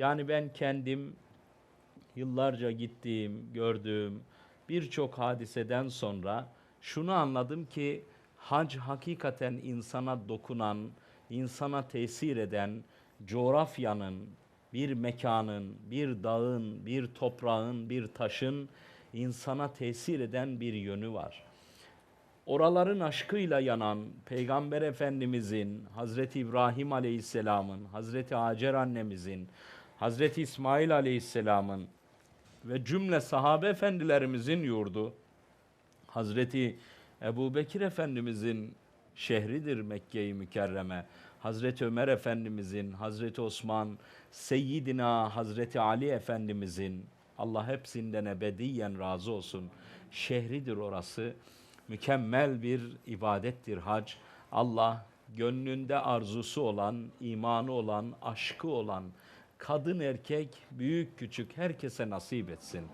Yani ben kendim yıllarca gittiğim, gördüğüm birçok hadiseden sonra şunu anladım ki hac hakikaten insana dokunan, insana tesir eden coğrafyanın, bir mekanın, bir dağın, bir toprağın, bir taşın insana tesir eden bir yönü var. Oraların aşkıyla yanan Peygamber Efendimizin, Hazreti İbrahim Aleyhisselam'ın, Hazreti Hacer annemizin, Hazreti İsmail Aleyhisselam'ın ve cümle sahabe efendilerimizin yurdu, Hazreti Ebu Bekir Efendimizin şehridir Mekke-i Mükerreme. Hazreti Ömer Efendimizin, Hazreti Osman, Seyyidina Hazreti Ali Efendimizin, Allah hepsinden ebediyen razı olsun. Şehridir orası. Mükemmel bir ibadettir hac. Allah gönlünde arzusu olan, imanı olan, aşkı olan, kadın erkek, büyük küçük herkese nasip etsin.